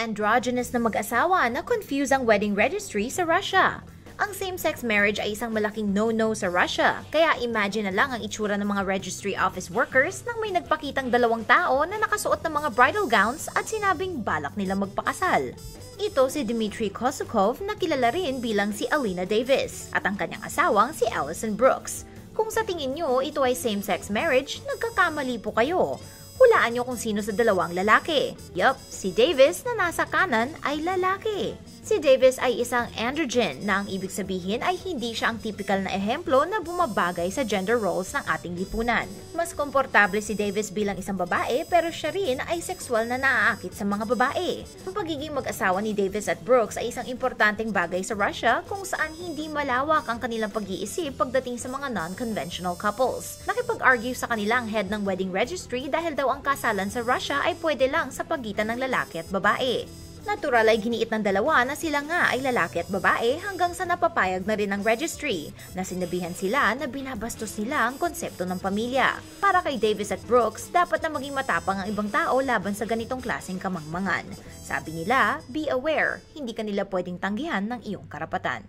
Androgynous na mag-asawa na confuse ang wedding registry sa Russia. Ang same-sex marriage ay isang malaking no-no sa Russia, kaya imagine na lang ang itsura ng mga registry office workers nang may nagpakitang dalawang tao na nakasuot ng mga bridal gowns at sinabing balak nila magpakasal. Ito si Dmitry Kosukov na kilala rin bilang si Alina Davis at ang kanyang asawang si Allison Brooks. Kung sa tingin nyo ito ay same-sex marriage, nagkakamali po kayo. Hulaan nyo kung sino sa dalawang lalaki. Yup, si Davis na nasa kanan ay lalaki. Si Davis ay isang androgen na ang ibig sabihin ay hindi siya ang typical na ehemplo na bumabagay sa gender roles ng ating lipunan. Mas komportable si Davis bilang isang babae pero siya rin ay sexual na naaakit sa mga babae. Ang pagiging mag-asawa ni Davis at Brooks ay isang importanteng bagay sa Russia kung saan hindi malawak ang kanilang pag-iisip pagdating sa mga non-conventional couples. Nakipag-argue sa kanilang head ng wedding registry dahil daw ang kasalan sa Russia ay pwede lang sa pagitan ng lalaki at babae. Natural ay giniit ng dalawa na sila nga ay lalaki at babae hanggang sa napapayag na rin ang registry na sinabihan sila na binabastos nila ang konsepto ng pamilya. Para kay Davis at Brooks, dapat na maging matapang ang ibang tao laban sa ganitong klaseng kamangmangan. Sabi nila, be aware, hindi kanila pwedeng tanggihan ng iyong karapatan.